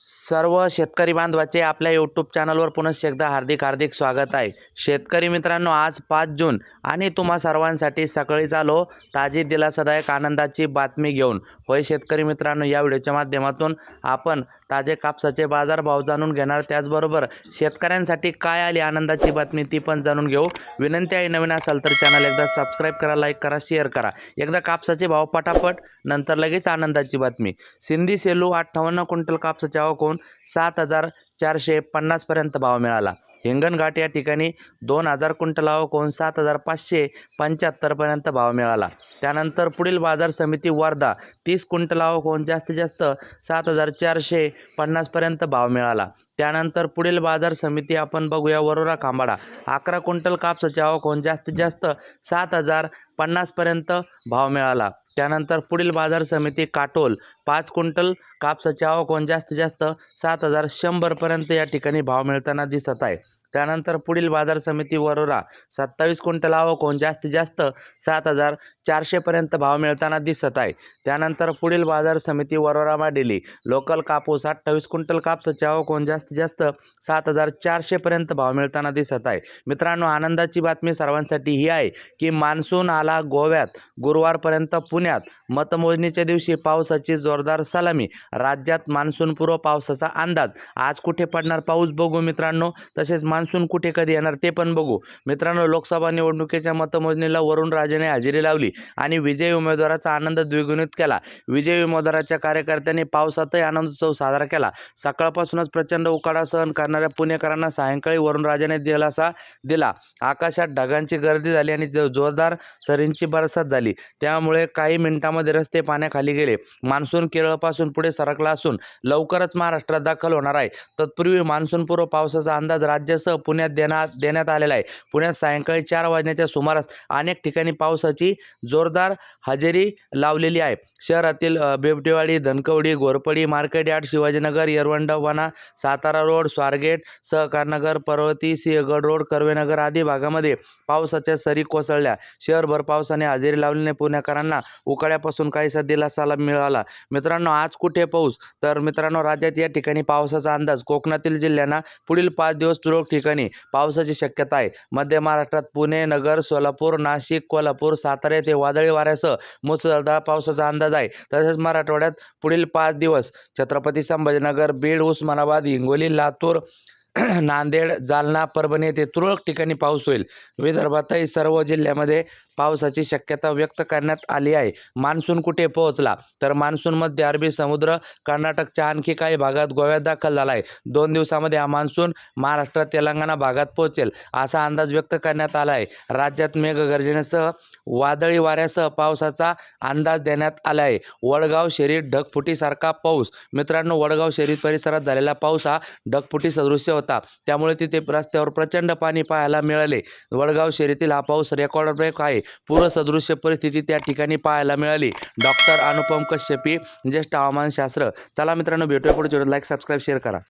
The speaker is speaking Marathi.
सर्व शेतकरी बांधवाचे आपल्या यूट्यूब चॅनलवर पुनश्च एकदा हार्दिक हार्दिक स्वागत आहे. शेतकरी मित्रांनो आज पाच जून आणि तुम्हा सर्वांसाठी सकाळीच आलो ताजी दिलासादायक आनंदाची बातमी घेऊन. होय शेतकरी मित्रांनो या व्हिडिओच्या माध्यमातून आपण ताजे कापसाचे बाजारभाव जाणून घेणार. त्याचबरोबर शेतकऱ्यांसाठी काय आली आनंदाची बातमी ती पण जाणून घेऊ. विनंती आहे नवीन असाल तर चॅनल एकदा सबस्क्राईब करा लाईक करा शेअर करा. एकदा कापसाचे भाव पटापट नंतर लगेच आनंदाची बातमी. सिंधी सेलू अठ्ठावन्न क्विंटल कापसाच्या भावाकडून सात हजार चारशे पन्नासपर्यंत भाव मिळाला. हिंगणघाट या ठिकाणी दोन हजार क्विंटल होऊन सात हजार पाचशे पंच्याहत्तरपर्यंत भाव मिळाला. त्यानंतर पुढील बाजार समिती वर्धा तीस क्विंटल होऊन जास्तीत जास्त सात हजार चारशे पन्नासपर्यंत भाव मिळाला. त्यानंतर पुढील बाजार समिती आपण बघूया वरोरा खांबाडा. अकरा क्विंटल कापसाच्या आवक जास्तीत जास्त सात हजार पन्नासपर्यंत भाव मिळाला. त्यानंतर पुढील बाजार समिती काटोल पाच क्विंटल कापसाची आवक होऊन जास्तीत जास्त सात हजार शंभरपर्यंत या ठिकाणी भाव मिळताना दिसत आहे. त्यानंतर पुढील बाजार समिती वरोरा सत्तावीस क्विंटल आवक होऊन जास्तीत जास्त सात हजार चारशेपर्यंत भाव मिळताना दिसत आहे. त्यानंतर पुढील बाजार समिती वरोरा माडेली लोकल कापूस अठ्ठावीस क्विंटल कापसाची आवक जास्तीत जास्त सात हजार चारशेपर्यंत भाव मिळताना दिसत आहे. मित्रांनो आनंदाची बातमी सर्वांसाठी ही आहे की मान्सून आला गोव्यात गुरुवारपर्यंत पुण्यात. मतमोजणीच्या दिवशी पावसाची जोरदार सलामी राज्यात मान्सूनपूर्व पावसाचा अंदाज. आज कुठे पडणार पाऊस बघू मित्रांनो. तसेच मान्सून कुठे कधी येणार ते पण बघू. मित्रांनो लोकसभा निवडणुकीच्या मतमोजणीला वरुण राजेने हजेरी लावली आणि विजयी उमेदवाराचा आनंद द्विगुणित केला. विजयी उमेदवाराच्या कार्यकर्त्यांनी पावसातही आनंदोत्सव साजरा केला. सकाळपासूनच प्रचंड उकाडा सहन करणाऱ्या पुणेकरांना सायंकाळी वरुणराजाने दिलासा दिला. आकाशात ढगांची गर्दी झाली आणि जो- जोरदार सरींची बरसात झाली. त्यामुळे काही मिनिटांमध्ये रस्ते पाण्याखाली गेले. मान्सून केरळपासून पुढे सरकला असून लवकरच महाराष्ट्रात दाखल होणार आहे. तत्पूर्वी मान्सूनपूर्व पावसाचा अंदाज राज्यासह पुण्यात देण्यात देण्यात आलेला आहे. पुण्यात सायंकाळी चार वाजण्याच्या सुमारास अनेक ठिकाणी पावसाची जोरदार हजेरी लावलेली आहे. शहरातील बेबटेवाडी धनकवडी घोरपडी मार्केट यार्ड शिवाजीनगर यरवंडवाना सातारा रोड स्वारगेट सहकारनगर पर्वती सिंहगड रोड कर्वेनगर आदी भागामध्ये पावसाच्या सरी कोसळल्या. शहरभर पावसाने हजेरी लावल्याने पुणेकरांना उकाड्यापासून काहीसा दिलासाला मिळाला. मित्रांनो आज कुठे पाऊस? तर मित्रांनो राज्यात या ठिकाणी पावसाचा अंदाज कोकणातील जिल्ह्यांना पुढील पाच दिवस तुरळक ठिकाणी पावसाची शक्यता आहे. मध्य महाराष्ट्रात पुणे नगर सोलापूर नाशिक कोल्हापूर सातारा येथे वादळी वाऱ्यासह मुसळधार पावसाचा अंदाज आहे. तसेच मराठवाड्यात पुढील पाच दिवस छत्रपती संभाजीनगर बीड उस्मानाबाद हिंगोली लातूर नांदेड जालना परभणी येथे तुरळक ठिकाणी पाऊस होईल. विदर्भातही सर्व जिल्ह्यामध्ये पावसाची शक्यता व्यक्त करण्यात आली आहे. मान्सून कुठे पोहोचला? तर मान्सूनमध्ये अरबी समुद्र कर्नाटकच्या आणखी काही भागात गोव्यात दाखल झाला आहे. दोन दिवसामध्ये हा मान्सून महाराष्ट्र तेलंगणा भागात पोहोचेल असा अंदाज व्यक्त करण्यात आला आहे. राज्यात मेघगर्जनेसह वादळी वाऱ्यासह पावसाचा अंदाज देण्यात आला आहे. वडगाव शरीर ढगफुटीसारखा पाऊस. मित्रांनो वडगाव शरीर परिसरात झालेला पाऊस हा ढगफुटी सदृश्य होता. होता. त्यामुळे तिथे रस्त्यावर प्रचंड पाणी पाहायला मिळाले. वडगाव शहरीतील हा पाऊस रेकॉर्ड ब्रेक आहे. पूरसदृश्य परिस्थिती त्या ठिकाणी पाहायला मिळाली. डॉक्टर अनुपम कश्यपी ज्येष्ठ हवामानशास्त्र चला मित्रांनो भेटूया पुढे लाईक सबस्क्राईब शेअर करा.